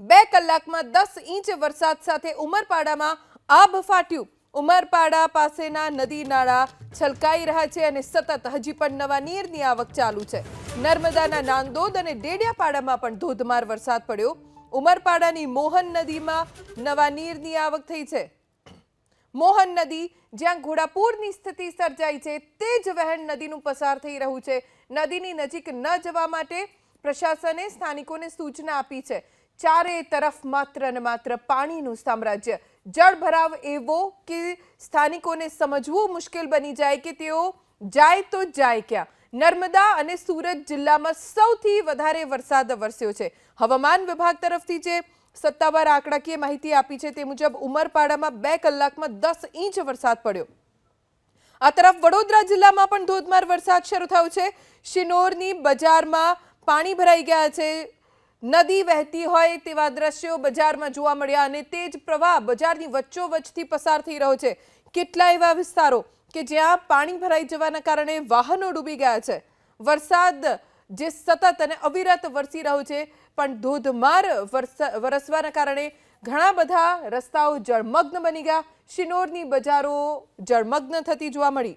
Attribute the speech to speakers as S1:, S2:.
S1: બે કલાકમાં દસ ઇંચ વરસાદ સાથે ઉમરપાડામાં આભ ફાટ્યું. ઉમરપાડા પાસેના નદી નાળા છલકાઈ રહ્યા છે અને સતત હજી પણ નવા નીરની આવક ચાલુ છે. નર્મદાના નાંદોદ અને ડેડિયાપાડામાં પણ ધોધમાર વરસાદ પડ્યો. ઉમરપાડાની મોહન નદીમાં નવા નીરની આવક થઈ છે. મોહન નદી જ્યાં ઘોડાપૂરની સ્થિતિ સર્જાઈ છે, તે જ વહેણ નદીનું પસાર થઈ રહ્યું છે. નદીની નજીક ન જવા માટે પ્રશાસને સ્થાનિકોને સૂચના આપી છે ચારે તરફ માત્ર ને માત્ર પાણીનું સામ્રાજ્ય. જળ ભરાવ એવો કે સ્થાનિકોને સમજવું મુશ્કેલ બની જાય કે તેઓ જાય તો જાય ક્યાં? નર્મદા અને સુરત જિલ્લામાં સૌથી વધારે વરસાદ વરસ્યો છે. હવામાન વિભાગ તરફથી જે સત્તાવાર આંકડાકીય માહિતી આપી છે તે મુજબ ઉમરપાડામાં બે કલાકમાં દસ ઇંચ વરસાદ પડ્યો. આ તરફ વડોદરા જિલ્લામાં પણ ધોધમાર વરસાદ શરૂ થયો છે. શિનોરની બજારમાં પાણી ભરાઈ ગયા છે. નદી વહેતી હોય તેવા દ્રશ્યો બજારમાં જોવા મળ્યા અને તે જ પ્રવાહ બજારની વચ્ચોવચ્ચથી પસાર થઈ રહ્યો છે. કેટલા એવા વિસ્તારો કે જ્યાં પાણી ભરાઈ જવાના કારણે વાહનો ડૂબી ગયા છે? વરસાદ જે સતત અને અવિરત વરસી રહ્યો છે, પણ ધોધમાર વરસા, વરસવાના કારણે ઘણા બધા રસ્તાઓ જળમગ્ન બની ગયા. શિનોરની બજારો જળમગ્ન થતી જોવા મળી.